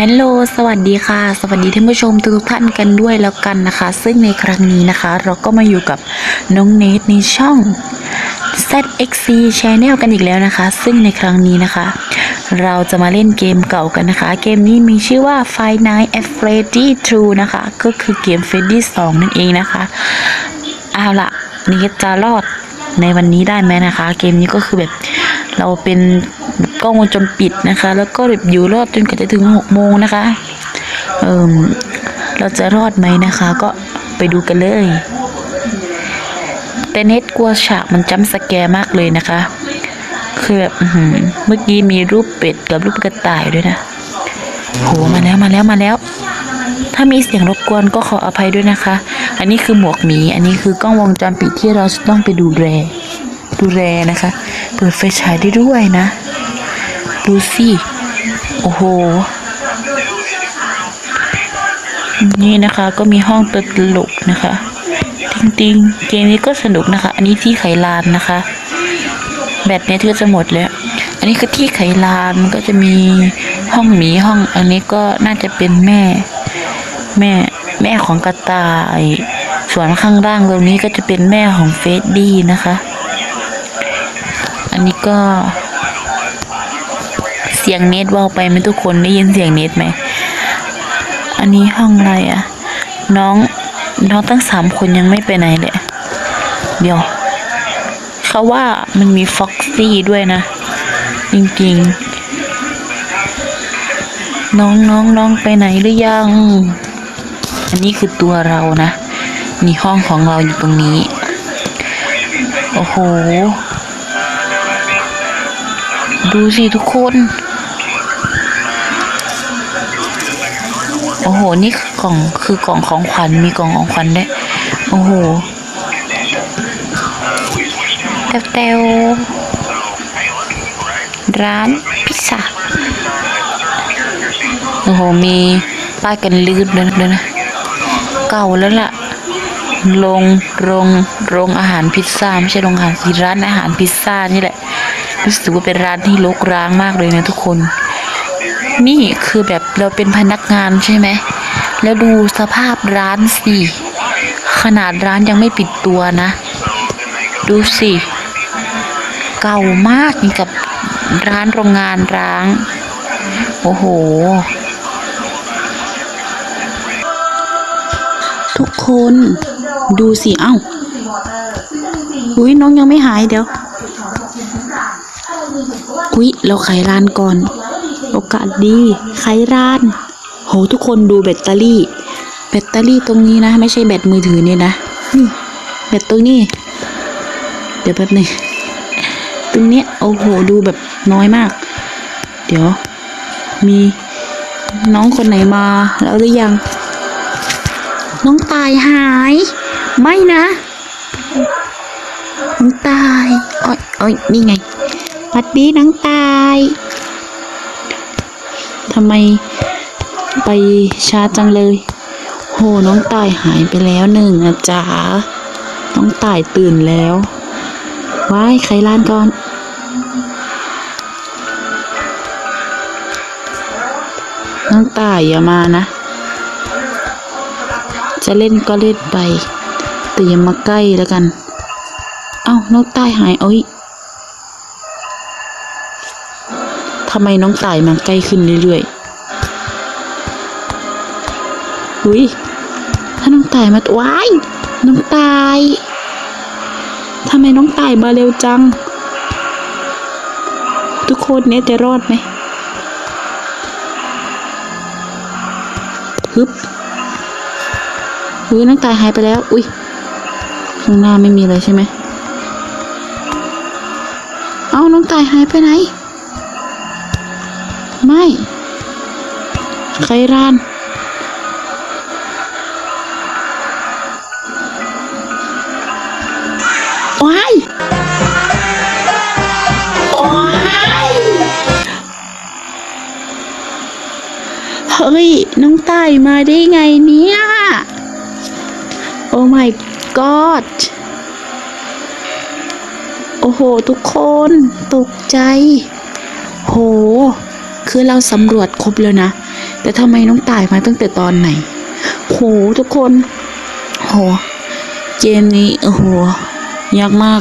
ฮัลโหล สวัสดีค่ะ สวัสดีท่านผู้ชมทุกท่านกันด้วยแล้วกันนะคะ ซึ่งในครั้งนี้นะคะ เราก็มาอยู่กับน้องเนทในช่อง ZXC Channel กันอีกแล้วนะคะ ซึ่งในครั้งนี้นะคะ เราจะมาเล่นเกมเก่ากันนะคะ เกมนี้มีชื่อว่า Five Nights at Freddy 2 นะคะ ก็คือเกม Freddy 2 นั่นเองนะคะ เอาล่ะเนทจะรอดในวันนี้ได้ไหมนะคะ เกมนี้ก็คือแบบเราเป็น กล้องวงจรปิดนะคะ แล้วก็แบบอยู่รอดจนกว่าจะถึงหกโมงนะคะเอิมเราจะรอดไหมนะคะ ก็ไปดูกันเลย แต่เน็ตกลัวฉากมันจำสแกร์มากเลยนะคะ คือแบบเมื่อกี้มีรูปเป็ดกับรูปกระต่ายด้วยนะโหมาแล้วมาแล้วมาแล้ว ถ้ามีเสียงรบกวนก็ขออภัยด้วยนะคะ อันนี้คือหมวกหมี อันนี้คือกล้องวงจรปิดที่เราต้องไปดูแลดูแลนะคะ เปิดไฟฉายได้ด้วยนะ ดูสิ โอ้โห นี่นะคะก็มีห้องตลกนะคะ จริงๆ เกมนี้ก็สนุกนะคะ อันนี้ที่ไขลานนะคะ แบตเนี่ยก็จะหมดแล้ว อันนี้คือที่ไขลานมันก็จะมีห้องหมีห้อง อันนี้ก็น่าจะเป็นแม่ แม่แม่ของกระต่าย ส่วนข้างล่างตรงนี้ก็จะเป็นแม่ของเฟสดี้นะคะ อันนี้ก็ สียงเน็ตว่าไปไหมทุกคนได้ยินเสียงเน็ตไหม อันนี้ห้องอะไรอะน้องน้องตั้งสามคนยังไม่ไปไหนเลยเดี๋ยวเขาว่ามันมีฟ็อกซี่ด้วยนะ จริงๆ น้องน้องน้องไปไหนหรือยัง อันนี้คือตัวเรานะนี่ห้องของเราอยู่ตรงนี้ โอ้โห ดูสิทุกคน โอ้โห นี่กล่องคือกล่องของขวัญมีกล่องของขวัญด้วยโอ้โหแต้วแต้วร้านพิซซ่าโอ้โห มีป้ายกันลืดเลยนะนะ เก่าแล้วล่ะโรงโรงโรงอาหารพิซซ่าไม่ใช่โรงอาหารสิร้านอาหารพิซซ่านี่แหละ รู้สึกว่าเป็นร้านที่รกร้างมากเลยนะทุกคน นี่คือแบบเราเป็นพนักงานใช่ไหม แล้วดูสภาพร้านสิ ขนาดร้านยังไม่ปิดตัวนะ ดูสิ เก่ามากนี่กับร้านโรงงานร้าง โอ้โห ทุกคนดูสิ เอ้าอุ้ยน้องยังไม่หายเดี๋ยว อุ้ยเราไขร้านก่อน โอกาสดี ไขร้าน โหทุกคนดูแบตเตอรี่ แบตเตอรี่ตรงนี้นะ ไม่ใช่แบตมือถือนี่นะนี่แบตตรงนี้ เดี๋ยวแป๊บหนึงตรงเนี้ยโอ้โหดูแบบน้อยมาก เดี๋ยว มีน้องคนไหนมาแล้วหรือยัง น้องตายหาย ไม่นะ น้องตายอ้อยอ้อยนี่ไงสวัสดีน้องตาย ทำไมไปช้าจังเลย โห น้องตายหายไปแล้วหนึ่งนะจ๊ะ น้องตายตื่นแล้วว้ายใครล้านก่อนน้องตายอย่ามานะ จะเล่นก็เล่นไปแต่อย่ามาใกล้แล้วกัน เอ้าน้องตายหายเอ้ย ทำไมน้องตายมาใกล้ขึ้นเรื่อยๆอุ้ยถ้าน้องตายมาว้ายน้องตายทำไมน้องตายมาเร็วจัง ทุกคนเนี่ยจะรอดไหมฮึบอุ้ยน้องตายหายไปแล้ว อุ้ยข้างหน้าไม่มีเลยใช่ไหม เอาน้องตายหายไปไหน ไม่ใครรานว้ายว้ายเฮ้ย น้องตายมาได้ไงเนี่ย โอ้ my god โอ้โห ทุกคน ตกใจ โห คือเราสำรวจครบแล้วนะ แต่ทำไมน้องตายมาตั้งแต่ตอนไหนโหทุกคนโหเกมนี้โอ้โหยากมาก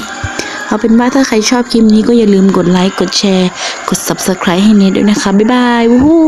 เอาเป็นว่าถ้าใครชอบคลิปนี้ก็อย่าลืมกดไลค์ กดแชร์ กด subscribe ให้เนทด้วยนะคะ บ๊ายบาย วู้ฮู้